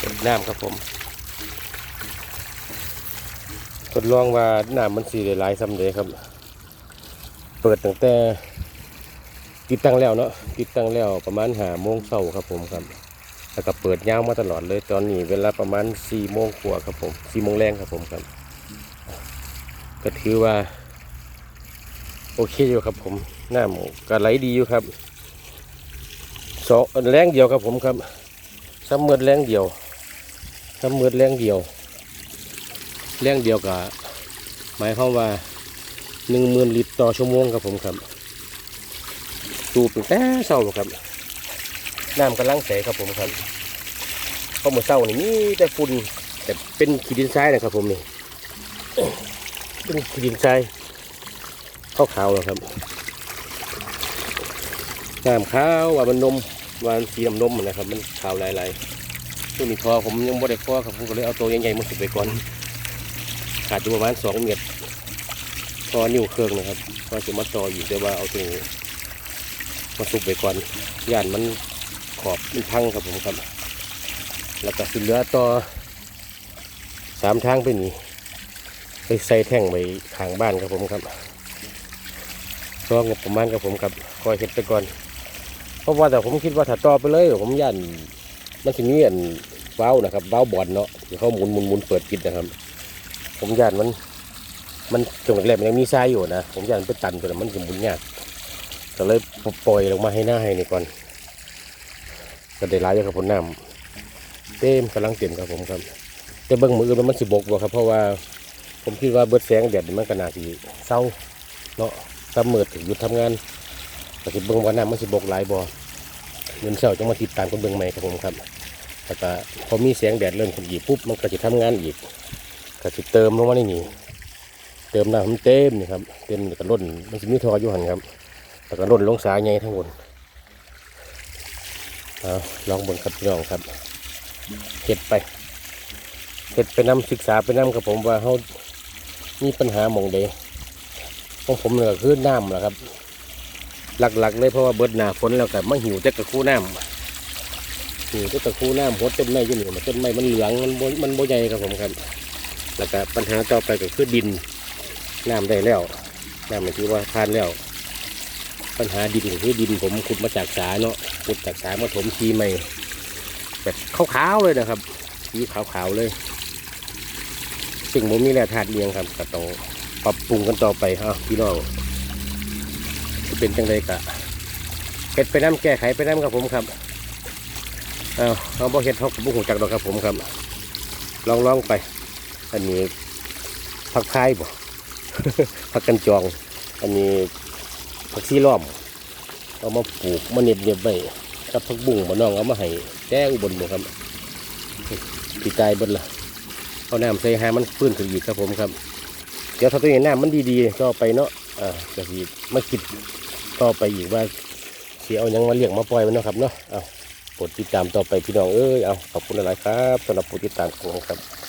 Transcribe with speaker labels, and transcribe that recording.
Speaker 1: เปิดน้ำครับผมทดลองว่าน้ำมันสีได้หลายซ้ำเดครับ เปิดตั้งแต่ติดตั้งแล้วเนาะติดตั้งแล้วประมาณหาโมงเช้าครับผมครับแล้วก็เปิดยาวมาตลอดเลยตอนนี้เวลาประมาณสี่โมงกว่าครับผมสี่โมงแรงครับผมครับ ก็ถือว่า โอเคอยู่ครับผมน้ำก็ไหลดีอยู่ครับสองแรงเดียวครับผมครับซ้ำเมือแรงเดียว ซ้ำเมือดแรงเดียวแรงเดียวกับหมายความว่าหนึ่งหมื่นลิตรต่อชั่วโมงครับผมครับตูบตั้งแต่เช้าครับน้ำกำลังใสครับผมครับเพราะเมื่อเช้านี่มีแต่ฝุ่นแต่เป็นขีดินทรายนะครับผมนี่เป็นขีดินทรายข้าวๆนะครับน้ำขาวว่ามันนมว่านสีน้ำนมนะครับ มันขาวหลายๆ ตัวนี้พอผมยังไม่ได้พอครับผมก็เลยเอาตัวใหญ่ๆมาสุดไปก่อนขาดอยู่ประมาณสองเมตรพอนิ้วเครื่องนะครับก็จะมาต่ออยู่แต่ว่าเอาตัวมาสุกไปก่อนย่านมันขอบมันพังครับผมครับ แล้วก็สิเหลือต่อสามทางไปนี่ไปใส่แท่งไว้ข้างบ้านครับผมครับก็งบประมาณครับผมครับคอยเห็ดไปก่อน เพราะว่าแต่ผมคิดว่าถ้าต่อไปเลยผมย่าน มันจะมีอันว้าวนะครับว้าวบอลเนาะที่เขาหมุนหมุนหมุนเปิดกินนะครับ ผมย่านมัน มันจงแรกๆมันยังมีทรายอยู่นะผมย่านไปตันไปแล้วมันจะหมุนยากก็เลยปล่อยลงมาให้หน้าให้นี่ก่อนก็ได้หลายอยู่ครับผมน้ำเต็มกำลังเต็มครับผมครับแต่เบิ้งมืออื่นมันสิบกบ่ครับ เพราะว่าผมคิดว่าเบิดแสงแดดมันก็น่าสิเศร้าเนาะตำเมิดถึงหยุดทำงานก็สิเบิ้งว่าน้ำมันสิบกหลายบ่ เงินเช้าจะมาติดตามกันเบิ้งใหม่ครับผมครับแล้วก็พอมีแสงแดดเริ่มขึ้นอีกปุ๊บมันก็จะทำงานอีกก็สิเติมลงมาในนี่เติมน้ำมันเต็มนี่ครับเต็มก็ล้นมันสิมีทออยู่หันครับแล้วก็ล้นลงสายใหญ่ทั้งหมดเอาลองบนครับพี่น้องครับเห็ดไปเห็ดไปนำศึกษาไปนำกับผมว่าเขามีปัญหาหมองเดของผมเนี่ยคือน้ำแหละครับ หลักๆเลยเพราะว่าเบิดหนาฝนแล้วกับมาหิวแต่กระคูน้ำหิวแต่กระคูน้ำหัวต้นไม้อยี่นี่มันต้นไม้มันเหลืองมันบมันโบใหญ่ครับผมครับแล้วก็ปัญหาต่อไปก็คือดินน้ำได้แล้วน้ำมันคือว่าทานแล้ว ปัญหาดินก็คือดินผมขุดมาจากสาเนาะขุดจากสามาถมทีใหม่แบบขาวๆเลยนะครับสีขาวๆเลยซึ่งผมมีแร่ธาตุเลี้ยงครับก็ต้องปรับปรุงกันต่อไปฮะพี่น้อง เป็นจังไดกะเฮ็ดไปน้ำแก้ไขไปน้ำครับผมครับเอาเอาบ่เฮ็ดเฮากับบุหูจักดอกครับผมครับ ลองลองไป อันนี้ผักไทยบ่ผักกันจอง อันนี้ผักชีล้อม เอามาปลูกมาเน็บเน็บไว้กับผักบุ้งมาน้องเอามาให้แจ้อุบลบ่ครับปีตายบิดละเอาน้ำใส่หามันฟื้นขึ้นอีกครับผมครับ เดี๋ยวถ้าตัวนี้น้ำมันดีๆต่อไปเนาะอ่าจะสิมาคิด ต่อไปอีกว่าเสิเอายังมาเลี้ยงมาปล่อยมันนะครับเนาะเอาโปรดติดตามต่อไปพี่น้องเอ้ยเอาขอบคุณหลายครับสำหรับผู้ติดตามของผมครับ